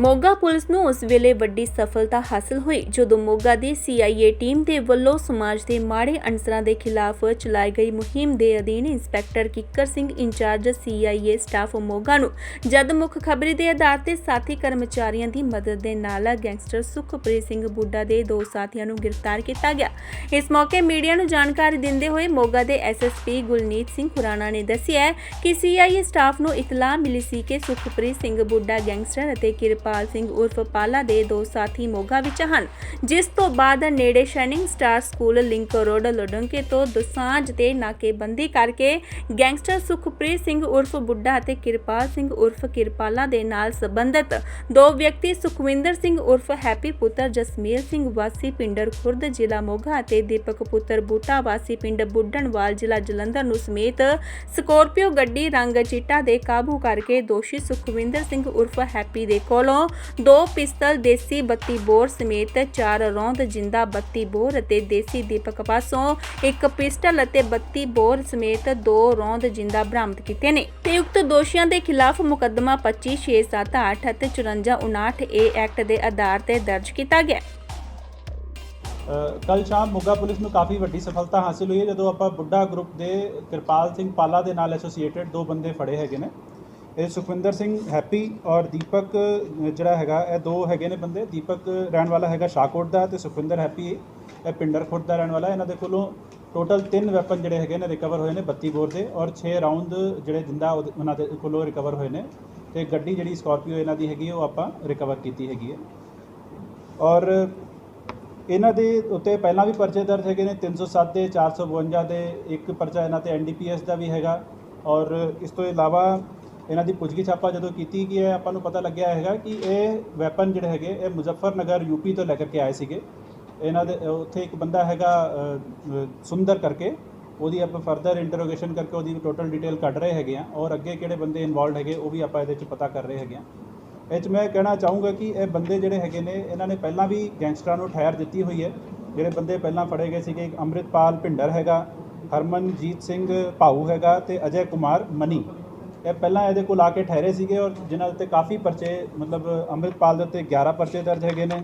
Moga police ਨੂੰ ਉਸ ਵੇਲੇ ਵੱਡੀ ਸਫਲਤਾ ਹਾਸਲ ਹੋਈ, ਜਦੋਂ ਮੋਗਾ ਦੀ CIA ਟੀਮ ਦੇ ਵੱਲੋਂ ਸਮਾਜ ਦੇ ਮਾੜੇ ਅਨਸਰਾਂ ਦੇ ਖਿਲਾਫ ਚਲਾਈ ਗਈ ਮੁਹਿੰਮ ਦੇ ਅਧੀਨ inspector Kikkar Singh in charge CIA staff Moga ਨੂੰ ਜਦ ਮੁੱਖ ਖਬਰੀ ਦੇ ਆਧਾਰ ਤੇ ਸਾਥੀ ਕਰਮਚਾਰੀਆਂ ਦੀ ਮਦਦ ਦੇ ਨਾਲ ਗੈਂਗਸਟਰ ਸੁਖਪ੍ਰੀਤ ਸਿੰਘ ਬੁੱਢਾ ਦੇ ਦੋ ਸਾਥੀਆਂ ਨੂੰ ਗ੍ਰਿਫਤਾਰ ਕੀਤਾ ਗਿਆ। ਇਸ ਮੌਕੇ ਮੀਡੀਆ ਨੂੰ ਜਾਣਕਾਰੀ ਦਿੰਦੇ ਹੋਏ ਮੋਗਾ ਦੇ ਐਸਐਸਪੀ ਗੁਲਨੀਤ ਸਿੰਘ ਖੁਰਾਣਾ ਨੇ ਦੱਸਿਆ ਹੈ ਕਿ CIA ਸਟਾਫ ਨੂੰ ਇਤਲਾਹ ਮਿਲੀ ਸੀ ਕਿ ਸੁਖਪ੍ਰੀਤ ਸਿੰਘ ਬੁੱਢਾ ਗੈਂਗਸਟਰ ਅਤੇ ਕਿਰਪਾ ਕਿਰਪਾਲ ਸਿੰਘ ਉਰਫ ਪਾਲਾ ਦੇ ਦੋ ਸਾਥੀ ਮੋਗਾ ਵਿੱਚ ਹਨ, ਜਿਸ ਤੋਂ ਬਾਅਦ ਨੇੜੇ shining star school link road Ludanke ਤੋਂ ਦਸਾਂਝ ਤੇ ਨਾਕੇਬੰਦੀ ਕਰਕੇ ਗੈਂਗਸਟਰ ਸੁਖਪ੍ਰੀਤ ਸਿੰਘ ਉਰਫ ਬੁੱਢਾ ਅਤੇ ਕਿਰਪਾਲ ਸਿੰਘ ਉਰਫ ਕਿਰਪਾਲਾ ਦੇ ਨਾਲ ਸੰਬੰਧਿਤ ਦੋ ਵਿਅਕਤੀ ਸੁਖਵਿੰਦਰ ਸਿੰਘ ਉਰਫ ਹੈਪੀ ਪੁੱਤਰ ਜਸਮੀਰ ਸਿੰਘ ਵਾਸੀ ਪਿੰਡਰ ਖੁਰਦ ਜ਼ਿਲ੍ਹਾ ਮੋਗਾ ਅਤੇ ਦੀਪਕ ਪੁੱਤਰ ਬੂਟਾ ਵਾਸੀ ਪਿੰਡ ਬੁੱਢਣਵਾਲ ਜ਼ਿਲ੍ਹਾ ਜਲੰਧਰ ਨੂੰ ਸਮੇਤ ਸਕੋਰਪੀਓ ਗੱਡੀ ਰੰਗ ਚਿੱਟਾ ਦੇ ਕਾਬੂ ਕਰਕੇ ਦੋਸ਼ੀ ਸੁਖਵਿੰਦਰ ਸਿੰਘ ਉਰਫ ਹੈਪੀ ਦੇ ਕੋਲੋਂ ਦੋ ਪਿਸਤਲ ਦੇਸੀ 32 ਬੋਰ ਸਮੇਤ ਚਾਰ ਰੌਂਦ ਜਿੰਦਾ 32 ਬੋਰ ਅਤੇ ਦੇਸੀ ਦੀਪਕ ਪਾਸੋਂ ਇੱਕ ਪਿਸਟਲ ਅਤੇ 32 ਬੋਰ ਸਮੇਤ ਦੋ ਰੌਂਦ ਜਿੰਦਾ ਬਰਾਮਦ ਕੀਤੇ ਨੇ। ਤੇ ਉਕਤ ਦੋਸ਼ੀਆਂ ਦੇ ਖਿਲਾਫ ਮੁਕੱਦਮਾ 25 678 ਅਤੇ 5459 ਏ ਐਕਟ ਦੇ ਆਧਾਰ ਤੇ ਦਰਜ ਕੀਤਾ ਗਿਆ। ਕੱਲ ਸ਼ਾਮ ਮੋਗਾ ਪੁਲਿਸ ਨੂੰ ਕਾਫੀ ਵੱਡੀ ਸਫਲਤਾ ਹਾਸਿਲ ਹੋਈ ਹੈ ਜਦੋਂ ਆਪਾਂ ਬੁੱਢਾ ਗਰੁੱਪ ਦੇ ਕਿਰਪਾਲ ਸਿੰਘ ਪਾਲਾ ਦੇ ਨਾਲ ਐਸੋਸੀਏਟਡ ਦੋ ਬੰਦੇ ਫੜੇ ਹੈਗੇ ਨੇ। ਇਹ ਸੁਖਵਿੰਦਰ ਸਿੰਘ ਹੈਪੀ ਔਰ ਦੀਪਕ ਜਿਹੜਾ ਹੈਗਾ, ਇਹ ਦੋ ਹੈਗੇ ਨੇ ਬੰਦੇ। ਦੀਪਕ ਰਹਿਣ ਵਾਲਾ ਹੈਗਾ ਸ਼ਾਹਕੋਟ ਦਾ ਤੇ ਸੁਖਵਿੰਦਰ ਹੈਪੀ ਇਹ ਪਿੰਡਰ ਖੁਰਦ ਦਾ ਰਹਿਣ ਵਾਲਾ ਇਹਨਾਂ ਦੇ ਕੋਲੋਂ ਟੋਟਲ ਤਿੰਨ ਵੈਪਨ ਜਿਹੜੇ ਹੈਗੇ ਨੇ ਰਿਕਵਰ ਹੋਏ ਨੇ 32 ਬੋਰ ਦੇ ਔਰ 6 ਰਾਉਂਡ ਜਿਹੜੇ ਜਿੰਦਾ ਉਹਦੇ- ਉਹਨਾਂ ਦੇ ਕੋਲੋਂ ਰਿਕਵਰ ਹੋਏ ਨੇ ਤੇ ਗੱਡੀ ਜਿਹੜੀ ਸਕਾਰਪੀਓ ਇਹਨਾਂ ਦੀ ਹੈਗੀ, ਉਹ ਆਪਾਂ ਰਿਕਵਰ ਕੀਤੀ ਹੈਗੀ ਹੈ। ਔਰ ਇਹਨਾਂ ਦੇ ਉੱਤੇ ਪਹਿਲਾਂ ਵੀ ਪਰਚੇ ਦਰਜ ਹੈਗੇ ਨੇ 307 ਦੇ 452 ਦੇ, ਇੱਕ ਪਰਚਾ ਇਹਨਾਂ ਤੇ ਐਨਡੀਪੀਐਸ ਦਾ ਵੀ ਹੈਗਾ ਔਰ ਇਸ ਤੋਂ ਇਲਾਵਾ ਇਹਨਾਂ ਦੀ ਪੁੱਛਗਿੱਛ ਆਪਾਂ ਜਦੋਂ ਕੀਤੀ ਗਈ ਹੈ ਆਪਾਂ ਨੂੰ ਪਤਾ ਲੱਗਿਆ ਹੈਗਾ ਕਿ ਇਹ ਵੈਪਨ ਜਿਹੜੇ ਹੈਗੇ, ਇਹ ਮੁਜ਼ੱਫਰਨਗਰ ਯੂਪੀ ਤੋਂ ਲੈ ਕੇ ਆਏ ਸੀਗੇ। ਇਹਨਾਂ ਦੇ ਉੱਥੇ ਇੱਕ ਬੰਦਾ ਹੈਗਾ ਸੁੰਦਰ ਕਰਕੇ, ਉਹਦੀ ਆਪਾਂ ਫਰਦਰ ਇੰਟਰੋਗੇਸ਼ਨ ਕਰਕੇ ਉਹਦੀ ਟੋਟਲ ਡਿਟੇਲ ਕੱਢ ਰਹੇ ਹੈਗੇ ਆ ਔਰ ਅੱਗੇ ਕਿਹੜੇ ਬੰਦੇ ਇਨਵੋਲਡ ਹੈਗੇ ਉਹ ਵੀ ਆਪਾਂ ਇਹਦੇ ਵਿੱਚ ਪਤਾ ਕਰ ਰਹੇ ਹੈਗੇ ਆ। ਇਹ 'ਚ ਮੈਂ ਕਹਿਣਾ ਚਾਹੂੰਗਾ ਕਿ ਇਹ ਬੰਦੇ ਜਿਹੜੇ ਹੈਗੇ ਨੇ, ਇਹਨਾਂ ਨੇ ਪਹਿਲਾਂ ਵੀ ਗੈਂਗਸਟਰਾਂ ਨੂੰ ਠਹਿਰ ਦਿੱਤੀ ਹੋਈ ਹੈ। ਜਿਹੜੇ ਬੰਦੇ ਪਹਿਲਾਂ ਫੜੇ ਗਏ ਸੀਗੇ, ਇੱਕ ਅੰਮ੍ਰਿਤਪਾਲ ਭਿੰਡਰ ਹੈਗਾ, ਹਰਮਨਜੀਤ ਸਿੰਘ ਭਾਊ ਹੈਗਾ ਤੇ ਅਜੇ ਕੁਮਾਰ ਮਨੀ। ਇਹ ਪਹਿਲਾਂ ਇਹਦੇ ਕੋਲ ਆ ਕੇ ਠਹਿਰੇ ਸੀਗੇ ਔਰ ਜਿਨ੍ਹਾਂ ਉੱਤੇ ਕਾਫੀ ਪਰਚੇ, ਮਤਲਬ ਅੰਮ੍ਰਿਤਪਾਲ ਦੇ ਉੱਤੇ 11 ਪਰਚੇ ਦਰਜ ਹੈਗੇ ਨੇ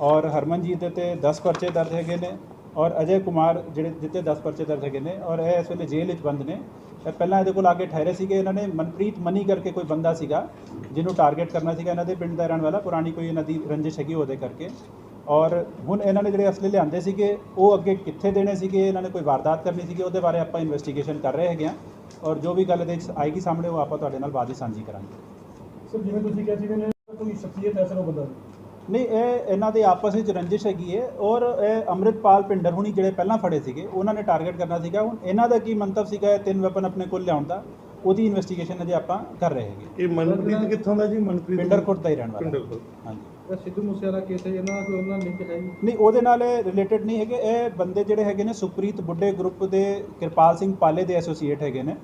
ਔਰ ਹਰਮਨਜੀਤ ਦੇ ਉੱਤੇ 10 ਪਰਚੇ ਦਰਜ ਹੈਗੇ ਨੇ ਔਰ ਅਜੇ ਕੁਮਾਰ ਜਿਹੜੇ, ਜਿੱਤੇ 10 ਪਰਚੇ ਦਰਜ ਹੈਗੇ ਨੇ ਔਰ ਇਹ ਇਸ ਵੇਲੇ ਜੇਲ੍ਹ ਵਿੱਚ ਬੰਦ ਨੇ। ਇਹ ਪਹਿਲਾਂ ਇਹਦੇ ਕੋਲ ਆ ਕੇ ਠਹਿਰੇ ਸੀਗੇ, ਇਹਨਾਂ ਨੇ ਮਨਪ੍ਰੀਤ ਮਨੀ ਕਰਕੇ ਕੋਈ ਬੰਦਾ ਸੀਗਾ ਜਿਹਨੂੰ ਟਾਰਗੇਟ ਕਰਨਾ ਸੀਗਾ ਇਹਨਾਂ ਦੇ ਪਿੰਡ ਦਾ ਰਹਿਣ ਵਾਲਾ, ਪੁਰਾਣੀ ਕੋਈ ਇਹਨਾਂ ਦੀ ਰੰਜਿਸ਼ ਹੈਗੀ ਉਹਦੇ ਕਰਕੇ। ਔਰ ਹੁਣ ਇਹਨਾਂ ਨੇ ਜਿਹੜੇ ਅਸਲੇ ਲਿਆਂਦੇ ਸੀਗੇ ਉਹ ਅੱਗੇ ਕਿੱਥੇ ਦੇਣੇ ਸੀਗੇ? ਇਹਨਾਂ ਨੇ ਕੋਈ ਵਾਰਦਾਤ ਕਰਨੀ ਸੀਗੀ? ਉਹਦੇ ਬਾਰੇ ਆਪਾਂ ਇਨਵੈਸਟੀਗੇਸ਼ਨ ਕਰ ਰਹੇ ਹੈਗੇ ਆ ਔਰ ਜੋ ਵੀ ਗੱਲ ਇਹਦੇ ਵਿੱਚ ਆਏਗੀ ਸਾਹਮਣੇ ਉਹ ਆਪਾਂ ਤੁਹਾਡੇ ਨਾਲ ਬਾਅਦ ਵਿੱਚ ਸਾਂਝੀ ਕਰਾਂਗੇ। ਸਰ ਜਿਵੇਂ ਤੁਸੀਂ ਕਿਹਾ ਸੀ ਕਿ ਇਹਨੇ ਕੋਈ ਸ਼ਖਸੀਅਤ ਹੈ ਸਰ ਉਹ ਬੰਦਾ? ਨਹੀਂ ਇਹ ਇਹਨਾਂ ਦੇ ਆਪਸ ਵਿੱਚ ਰੰਜਿਸ਼ ਹੈਗੀ ਹੈ। ਔਰ ਇਹ ਅੰਮ੍ਰਿਤਪਾਲ ਪਿੰਡਰ ਹੁਣੀ ਜਿਹੜੇ ਪਹਿਲਾਂ ਫੜੇ ਸੀਗੇ ਉਹਨਾਂ ਨੇ ਟਾਰਗੇਟ ਕਰਨਾ ਸੀਗਾ। ਹੁਣ ਇਹਨਾਂ ਦਾ ਕੀ ਮੰਤਵ ਸੀਗਾ ਇਹ ਤਿੰਨ ਵੈਪਨ ਆਪਣੇ ਕੋਲ ਲਿਆਉਣ ਦਾ? ਉਹਦੀ ਇਨਵੈਸਟੀਗੇਸ਼ਨ ਅਜੇ ਆਪਾਂ ਕਰ ਰਹੇ ਹੈਗੇ। ਇਹ ਮਨਪ੍ਰੀਤ ਕਿੱਥੋਂ ਦਾ ਜੀ? ਮਨਪ੍ਰੀਤ ਪਿੰਡਰ ਖੁਰਦ ਦਾ ਹੀ ਰਹਿਣ ਵਾਲਾ। ਪਿੰਡਰ। ਹਾਂਜੀ। ਇਹ ਸਿੱਧੂ ਮੂਸੇ ਵਾਲਾ ਕੇਸ ਹੈ ਇਹਨਾਂ ਦਾ ਕੋਈ ਉਹਨਾਂ ਲਿੰਕ ਹੈ ਜੀ ਨਹੀਂ ਉਹਦੇ ਨਾਲ ਰਿਲੇਟਡ ਨਹੀਂ ਹੈਗੇ। ਇਹ ਬੰਦੇ ਜਿਹੜੇ ਹੈਗੇ ਨੇ ਸੁਪ੍ਰੀਤ ਬੁੱਢੇ ਗਰੁੱਪ ਦੇ ਕਿਰਪਾਲ ਸਿੰਘ ਪਾਲੇ ਦੇ ਐਸੋਸੀਏਟ ਹੈਗੇ ਨੇ।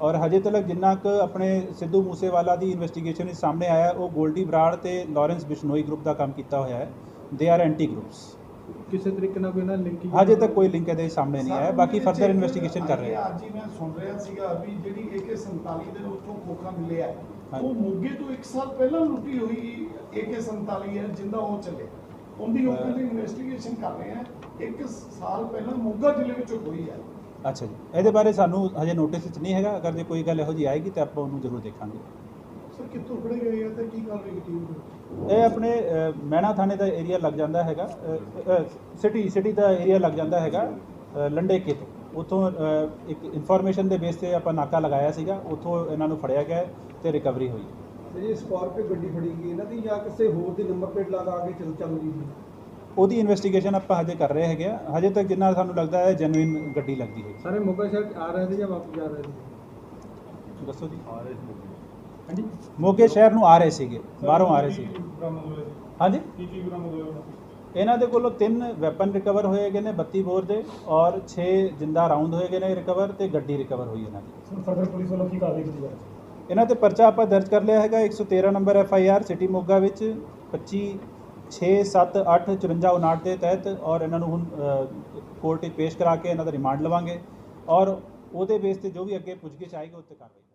ਔਰ ਹਜੇ ਤੱਕ ਜਿੰਨਾ ਕੁ ਆਪਣੇ ਸਿੱਧੂ ਮੂਸੇਵਾਲਾ ਦੀ ਇਨਵੈਸਟੀਗੇਸ਼ਨ ਵਿੱਚ ਸਾਹਮਣੇ ਆਇਆ ਉਹ ਗੋਲਡੀ ਬਰਾੜ ਤੇ ਲਾਰੈਂਸ ਬਿਸ਼ਨੋਈ ਗਰੁੱਪ ਦਾ ਕੰਮ ਕੀਤਾ ਹੋਇਆ ਹੈ। ਦੇ ਆਰ ਐਂਟੀ ਗਰੁੱਪਸ ਕਿਸੇ ਤਰੀਕੇ ਨਾਲ ਕੋਈ ਇਹਨਾਂ ਲਿੰਕ ਹਜੇ ਤੱਕ ਕੋਈ ਲਿੰਕ ਇਹਦੇ ਸਾਹਮਣੇ ਨਹੀਂ ਆਇਆ ਬਾਕੀ ਫਰਦਰ ਇਨਵੈਸਟੀਗੇਸ਼ਨ ਕਰ ਰਹੇ ਹਾਂ ਅੱਜ ਹੀ ਮੈਂ ਸੁਣ ਰਿਹਾ ਸੀਗਾ ਵੀ ਜਿਹੜੀ AK47 ਦੇ ਉੱਥੋਂ ਖੋਖਾ ਮਿਲਿਆ। ਉਹ ਮੋਗੇ ਤੋਂ 1 ਸਾਲ ਪਹਿਲਾਂ ਲੁੱਟੀ ਹੋਈ AK47 ਹੈ ਜਿੰਦਾ ਉਹ ਚੱਲੇ। ਉਹਦੀ ਉਹ ਕਹਿੰਦੇ ਇਨਵੈਸਟੀਗੇਸ਼ਨ ਕਰ ਰਹੇ ਆ ਇੱਕ ਸਾਲ ਪਹਿਲਾਂ ਮੋਗਾ ਜ਼ਿਲ੍ਹੇ ਵਿੱਚ ਹੋਈ ਹੈ। ਅੱਛਾ ਜੀ। ਇਹਦੇ ਬਾਰੇ ਸਾਨੂੰ ਹਜੇ ਨੋਟਿਸ ਵਿੱਚ ਨਹੀਂ ਹੈਗਾ ਅਗਰ ਜੇ ਕੋਈ ਗੱਲ ਇਹੋ ਜਿਹੀ ਆਏਗੀ ਤਾਂ ਆਪਾਂ ਉਹਨੂੰ ਜ਼ਰੂਰ ਦੇਖਾਂਗੇ। ਸਰ ਕਿੱਥੋਂ ਫੜੇ ਗਏ ਆ ਤੇ ਕੀ ਕਾਰਵਾਈ ਕੀਤੀ ਇਹ ਆਪਣੇ ਅ, ਮਹਿਣਾ ਥਾਣੇ ਦਾ ਏਰੀਆ ਲੱਗ ਜਾਂਦਾ ਹੈਗਾ। ਸਿਟੀ ਸਿਟੀ ਦਾ ਏਰੀਆ ਲੱਗ ਜਾਂਦਾ ਹੈਗਾ ਅ, ਲੰਡੇ ਕੇ ਤੋਂ। ਉਥੋਂ ਇੱਕ ਇਨਫੋਰਮੇਸ਼ਨ ਦੇ ਬੇਸ ਤੇ ਆਪਾਂ ਨਾਕਾ ਲਗਾਇਆ ਸੀਗਾ ਉਥੋਂ ਇਹਨਾਂ ਨੂੰ ਫੜਿਆ ਗਿਆ ਹੈ ਤੇ ਰਿਕਵਰੀ ਹੋਈ। ਤੇ ਜੀ ਸਕਾਰਪੀਓ ਗੱਡੀ ਫੜੀ ਗਈ ਇਹਨਾਂ ਦੀ ਜਾਂ ਕਿਸੇ ਹੋਰ ਦੀ ਨੰਬਰ ਪਲੇਟ ਲਗਾ ਕੇ ਚੱਲ ਚੱਲ ਰਹੀ ਸੀ? ਉਹਦੀ ਇਨਵੈਸਟੀਗੇਸ਼ਨ ਆਪਾਂ ਹਜੇ ਕਰ ਰਹੇ ਹੈਗੇ ਆ। ਹਜੇ ਤੱਕ ਜਿੰਨਾ ਸਾਨੂੰ ਲੱਗਦਾ ਹੈ ਜੈਨੂਇਨ ਗੱਡੀ ਲੱਗਦੀ ਹੈ। ਸਾਰੇ 'ਚ ਆ ਰਹੇ ਸੀ ਜਾਂ ਵਾਪਸ ਜਾ ਰਹੇ ਸੀ? ਦੱਸੋ ਜੀ। ਹਾਂਜੀ? ਮੋਗੇ ਸ਼ਹਿਰ ਨੂੰ ਆ ਰਹੇ ਸੀਗੇ ਬਾਹਰੋਂ ਆ ਰਹੇ ਸੀਗੇ। ਹਾਂਜੀ? ਕੀ ਕੀ ਬਰਾਮਦ ਹੋਇਆ ਇਹਨਾਂ ਦੇ ਕੋਲੋਂ ਤਿੰਨ ਵੈਪਨ ਰਿਕਵਰ ਹੋਏ ਗਏ ਨੇ 32 ਬੋਰ ਦੇ ਔਰ 6 ਜਿੰਦਾ ਰਾਉਂਡ ਹੋਏ ਗਏ ਨੇ ਰਿਕਵਰ ਤੇ ਗੱਡੀ ਰਿਕਵਰ ਹੋਈ ਇਹਨਾਂ ਦੀ। ਸਰ ਫਰਦਰ ਪੁਲਿਸ ਵੱਲੋਂ ਕੀ ਕਾਰਵਾਈ ਕੀਤੀ ਜਾ ਰਹੀ ਹੈ? ਇਹਨਾਂ ਤੇ ਪਰਚਾ ਆਪਾਂ ਦਰਜ ਕਰ ਲਿਆ ਹੈਗਾ 113 number F I R city Moga ਵਿੱਚ 25 6 7 8 54 59 ਦੇ ਤਹਿਤ ਔਰ ਇਹਨਾਂ ਨੂੰ ਹੁਣ ਕੋਰਟ ਵਿੱਚ ਪੇਸ਼ ਕਰਾ ਕੇ ਇਹਨਾਂ ਦਾ ਰਿਮਾਂਡ ਲਵਾਂਗੇ ਔਰ ਉਹਦੇ ਬੇਸ ਤੇ ਜੋ ਵੀ ਅੱਗੇ ਪੁੱਛਗਿੱਛ ਆਏਗੀ ਉਹ ਤੇ ਕਾਰਵਾਈ ਕਰਾਂਗੇ